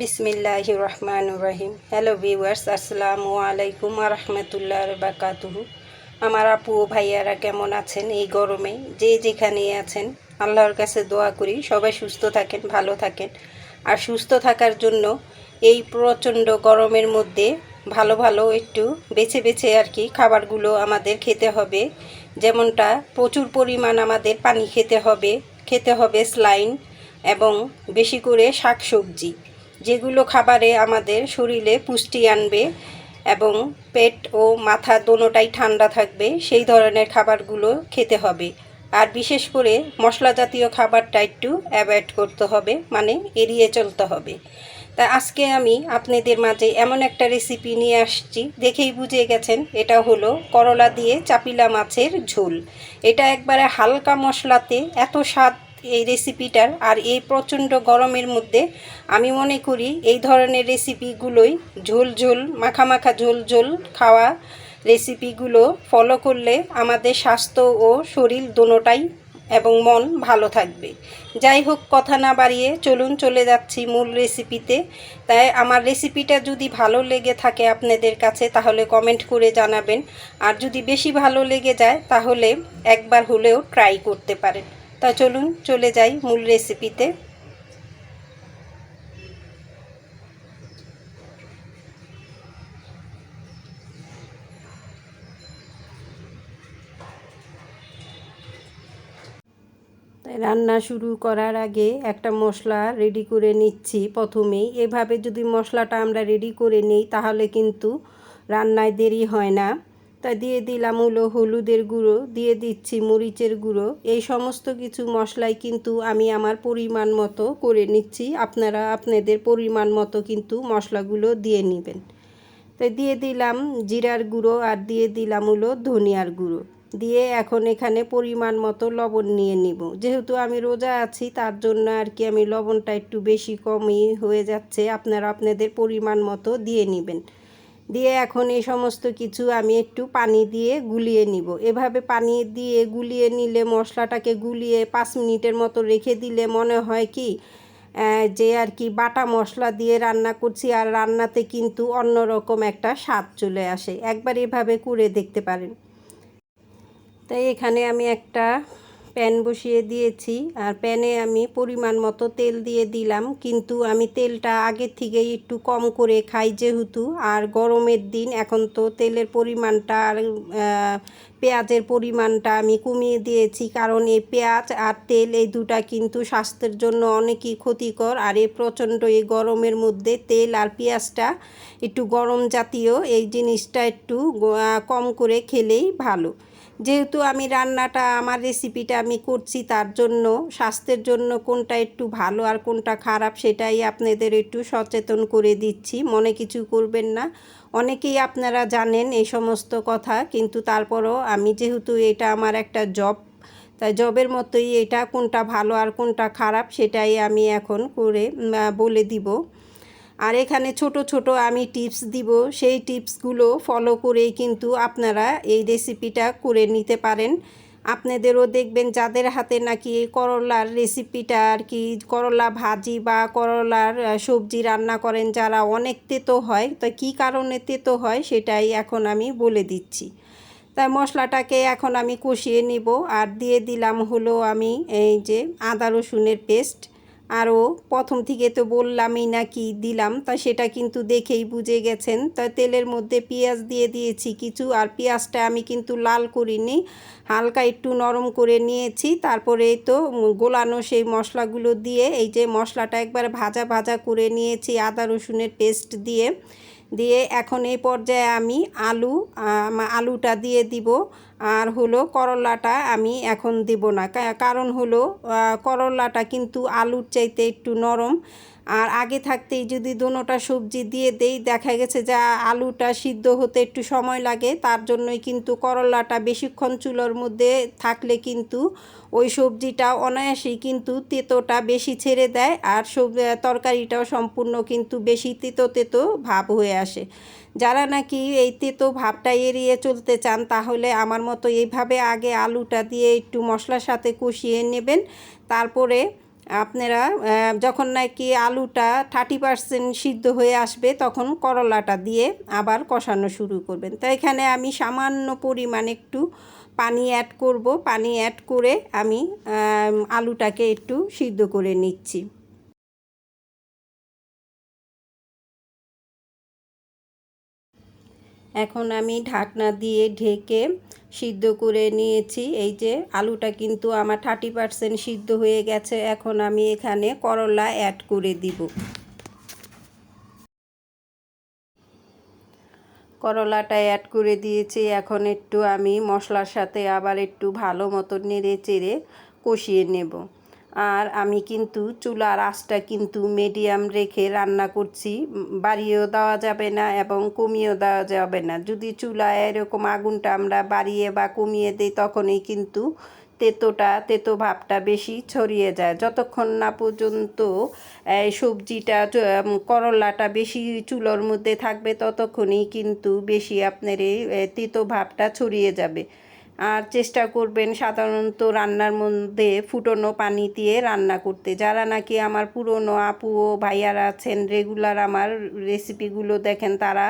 বিসমিল্লাহ রহমান রহিম। Hello viewers আসসালামু আলাইকুম রহমতুল্লাহ বাকাতুহু আমার আপু ও ভাইয়ারা কেমন আছেন এই গরমে? যে যেখানে আছেন, আল্লাহর কাছে দোয়া করি, সবাই সুস্থ থাকেন, ভালো থাকেন। আর সুস্থ থাকার জন্য এই প্রচণ্ড গরমের মধ্যে ভালো ভালো একটু বেছে বেছে আর কি খাবারগুলো আমাদের খেতে হবে। যেমনটা প্রচুর পরিমাণ আমাদের পানি খেতে হবে খেতে হবে স্লাইন এবং বেশি করে শাকসবজি। যেগুলো খাবারে আমাদের শরীরে পুষ্টি আনবে এবং পেট ও মাথা দোনোটাই ঠান্ডা থাকবে, সেই ধরনের খাবারগুলো খেতে হবে। আর বিশেষ করে মশলা জাতীয় খাবারটা একটু অ্যাভয়েড করতে হবে মানে এড়িয়ে চলতে হবে। তা আজকে আমি আপনাদের মাঝে এমন একটা রেসিপি নিয়ে আসছি, দেখেই বুঝে গেছেন, এটা হলো করলা দিয়ে চাপিলা মাছের ঝোল। এটা একবারে হালকা মশলাতে এত স্বাদ এই রেসিপিটার আর এই প্রচণ্ড গরমের মধ্যে আমি মনে করি এই ধরনের রেসিপিগুলোই ঝোল ঝোল, মাখা মাখা ঝোল ঝোল খাওয়া রেসিপিগুলো ফলো করলে আমাদের স্বাস্থ্য ও শরীর দোনোটাই এবং মন ভালো থাকবে। যাই হোক, কথা না বাড়িয়ে চলুন চলে যাচ্ছি মূল রেসিপিতে তাই আমার রেসিপিটা যদি ভালো লেগে থাকে আপনাদের কাছে, তাহলে কমেন্ট করে জানাবেন। আর যদি বেশি ভালো লেগে যায়, তাহলে একবার হলেও ট্রাই করতে পারেন। তা চলুন চলে যাই মূল রেসিপিতে রান্না শুরু করার আগে একটা মশলা রেডি করে নিচ্ছি প্রথমেই। এভাবে যদি মশলাটা আমরা রেডি করে নিই, তাহলে কিন্তু রান্নায় দেরি হয় না। তা দিয়ে দিলাম হলো হলুদের গুঁড়ো, দিয়ে দিচ্ছি মরিচের গুঁড়ো। এই সমস্ত কিছু মশলাই কিন্তু আমি আমার পরিমাণ মতো করে নিচ্ছি। আপনারা আপনাদের পরিমাণ মতো কিন্তু মশলাগুলো দিয়ে নেবেন। তাই দিয়ে দিলাম জিরার গুঁড়ো আর দিয়ে দিলাম হলো ধনিয়ার গুঁড়ো। দিয়ে এখন এখানে পরিমাণ মতো লবণ নিয়ে নিব। যেহেতু আমি রোজা আছি, তার জন্য আর কি আমি লবণটা একটু বেশি কমই হয়ে যাচ্ছে। আপনারা আপনাদের পরিমাণ মতো দিয়ে নেবেন। দিয়ে এখন এই সমস্ত কিছু আমি একটু পানি দিয়ে গুলিয়ে নিব। এভাবে পানি দিয়ে গুলিয়ে নিলে মশলাটাকে গুলিয়ে পাঁচ মিনিটের মতো রেখে দিলে মনে হয় কি যে আর কি বাটা মশলা দিয়ে রান্না করছি আর রান্নাতে কিন্তু অন্যরকম একটা স্বাদ চলে আসে। একবার এভাবে করে দেখতে পারেন। তাই এখানে আমি একটা প্যান বসিয়ে দিয়েছি আর প্যানে আমি পরিমাণ মতো তেল দিয়ে দিলাম। কিন্তু আমি তেলটা আগের থেকেই একটু কম করে খাই যেহেতু। আর গরমের দিন এখন তো তেলের পরিমাণটা আর পেঁয়াজের পরিমাণটা আমি কমিয়ে দিয়েছি। কারণ এই পেঁয়াজ আর তেল এই দুটা কিন্তু স্বাস্থ্যের জন্য অনেকই ক্ষতিকর। আর এই প্রচণ্ড এই গরমের মধ্যে তেল আর পেঁয়াজটা একটু গরম জাতীয় এই জিনিসটা একটু কম করে খেলেই ভালো। যেহেতু আমি রান্নাটা, আমার রেসিপিটা আমি করছি, তার জন্য, স্বাস্থ্যের জন্য কোনটা একটু ভালো আর কোনটা খারাপ সেটাই আপনাদের একটু সচেতন করে দিচ্ছি। মনে কিছু করবেন না। অনেকেই আপনারা জানেন এই সমস্ত কথা, কিন্তু তারপরও আমি যেহেতু এটা আমার একটা জব তাই জবের মতোই এটা কোনটা ভালো আর কোনটা খারাপ সেটাই আমি এখন করে বলে দিব। আর এখানে ছোট ছোট আমি টিপস দিব। সেই টিপসগুলো ফলো করেই কিন্তু আপনারা এই রেসিপিটা করে নিতে পারেন। আপনাদেরও দেখবেন যাদের হাতে নাকি করলার রেসিপিটা আর কি, করলা ভাজি বা করলার সবজি রান্না করেন যারা অনেক তেতো হয়, তো কী কারণে তেতো হয় সেটাই এখন আমি বলে দিচ্ছি। তাই মশলাটাকে এখন আমি কষিয়ে নিব। আর দিয়ে দিলাম হলো আমি এই যে আদা রসুনের পেস্ট আরও প্রথম থেকে তো বললামই না কি দিলাম, তা সেটা কিন্তু দেখেই বুঝে গেছেন। তা তেলের মধ্যে পেঁয়াজ দিয়ে দিয়েছি কিছু, আর পেঁয়াজটা আমি কিন্তু লাল করিনি, হালকা একটু নরম করে নিয়েছি। তারপরে তো গোলানো সেই মশলাগুলো দিয়ে, এই যে মশলাটা একবার ভাজা ভাজা করে নিয়েছি আদা রসুনের পেস্ট দিয়ে দিয়ে এখন এই পর্যায়ে আমি আলু আলুটা দিয়ে দিব। আর হলো করলাটা আমি এখন দিব না। কারণ হলো করলাটা কিন্তু আলুর চাইতে একটু নরম। আর আগে থাকতেই যদি দোনোটা সবজি দিয়ে দেই, দেখা গেছে যে আলুটা সিদ্ধ হতে একটু সময় লাগে, তার জন্যই কিন্তু করলাটা বেশিক্ষণ চুলোর মধ্যে থাকলে কিন্তু ওই সবজিটা অনায়াসেই কিন্তু তেতোটা বেশি ছেড়ে দেয়, আর সব তরকারিটাও সম্পূর্ণ কিন্তু বেশি তেতো তেতো ভাব হয়ে আসে। যারা নাকি এই তেতো ভাবটা এড়িয়ে চলতে চান, তাহলে আমার মতো এইভাবে আগে আলুটা দিয়ে একটু মশলার সাথে কষিয়ে নেবেন। তারপরে আপনারা যখন নাকি আলুটা থার্টি পারসেন্ট সিদ্ধ হয়ে আসবে, তখন করলাটা দিয়ে আবার কষানো শুরু করবেন। তো এখানে আমি সামান্য পরিমাণ একটু পানি অ্যাড করব। পানি অ্যাড করে আমি, আলুটাকে একটু সিদ্ধ করে নিচ্ছি। এখন আমি ঢাকনা দিয়ে ঢেকে সিদ্ধ করে নিয়েছি। এই যে আলুটা কিন্তু আমার থার্টি পারসেন্ট সিদ্ধ হয়ে গেছে। এখন আমি এখানে করলা অ্যাড করে দিব। করলাটা অ্যাড করে দিয়েছি। এখন একটু আমি মশলার সাথে আবার একটু ভালো মতো নেড়ে চেড়ে কষিয়ে নেব। আর আমি কিন্তু চুলার আঁচটা কিন্তু মিডিয়াম রেখে রান্না করছি। বাড়িয়েও দেওয়া যাবে না এবং কমিয়েও দেওয়া যাবে না। যদি চুলায় এরকম আগুনটা আমরা বাড়িয়ে বা কমিয়ে দিই, তখনই কিন্তু তেতোটা, তেতো ভাবটা বেশি ছড়িয়ে যায়। যতক্ষণ না পর্যন্ত সবজিটা করলাটা বেশি চুলোর মধ্যে থাকবে, ততক্ষণই কিন্তু বেশি আপনার এই তেতো ভাবটা ছড়িয়ে যাবে। আর চেষ্টা করবেন সাধারণত রান্নার মধ্যে ফুটনো পানি দিয়ে রান্না করতে। যারা নাকি আমার পুরনো আপু ও ভাইয়ারা আছেন, রেগুলার আমার রেসিপিগুলো দেখেন তারা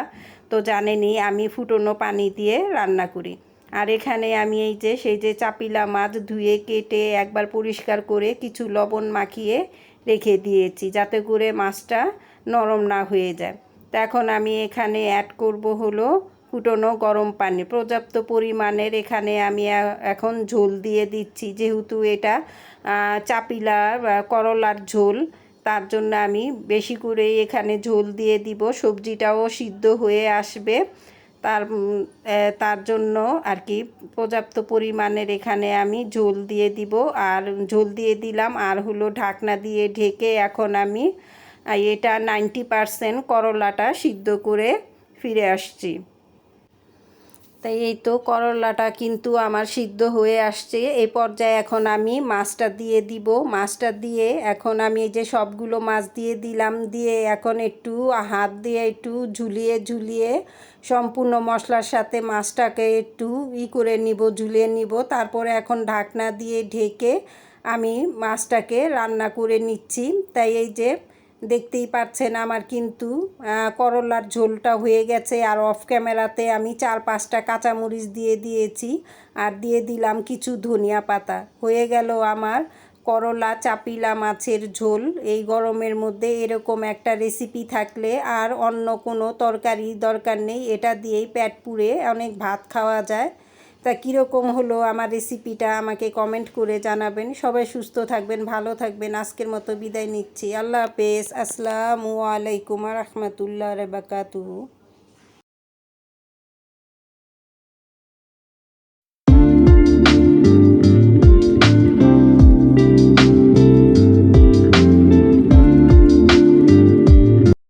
তো জানেনই, আমি ফুটনো পানি দিয়ে রান্না করি। আর এখানে আমি এই যে, সেই যে চাপিলা মাছ ধুয়ে কেটে একবার পরিষ্কার করে কিছু লবণ মাখিয়ে রেখে দিয়েছি, যাতে করে মাছটা নরম না হয়ে যায়। তো এখন আমি এখানে অ্যাড করব হলো ফুটনো গরম পানি। পর্যাপ্ত পরিমাণের এখানে আমি এখন ঝোল দিয়ে দিচ্ছি। যেহেতু এটা চাপিলা করলার ঝোল, তার জন্য আমি বেশি করে এখানে ঝোল দিয়ে দিব। সবজিটাও সিদ্ধ হয়ে আসবে। তার তার জন্য আর কি পর্যাপ্ত পরিমাণের এখানে আমি ঝোল দিয়ে দিব। আর ঝোল দিয়ে দিলাম, আর হলো ঢাকনা দিয়ে ঢেকে এখন আমি এটা নাইনটি পারসেন্ট করলাটা সিদ্ধ করে ফিরে আসছি। তাই এই তো করলাটা কিন্তু আমার সিদ্ধ হয়ে আসছে। এই পর্যায়ে এখন আমি মাছটা দিয়ে দিব। মাছটা দিয়ে এখন আমি এই যে সবগুলো মাছ দিয়ে দিলাম, দিয়ে এখন একটু হাত দিয়ে একটু ঝুলিয়ে ঝুলিয়ে সম্পূর্ণ মশলার সাথে মাছটাকে একটু ই করে নিব, ঝুলিয়ে নিব। তারপরে এখন ঢাকনা দিয়ে ঢেকে আমি মাছটাকে রান্না করে নিচ্ছি। তাই এই যে দেখতেই পাচ্ছেন আমার কিন্তু করলার ঝোলটা হয়ে গেছে আর অফ ক্যামেরাতে আমি চার পাঁচটা কাঁচামরিচ দিয়ে দিয়েছি আর দিয়ে দিলাম কিছু ধনিয়া পাতা। হয়ে গেল আমার করলা চাপিলা মাছের ঝোল। এই গরমের মধ্যে এরকম একটা রেসিপি থাকলে আর অন্য কোনো তরকারি দরকার নেই। এটা দিয়েই পেট পুড়ে অনেক ভাত খাওয়া যায়। তা কীরকম হলো আমার রেসিপিটা আমাকে কমেন্ট করে জানাবেন। সবাই সুস্থ থাকবেন, ভালো থাকবেন। আজকের মতো বিদায় নিচ্ছি। আল্লাহ হাফেজ। আসসালামু আলাইকুম রহমতুল্লাহ বাকাতুহু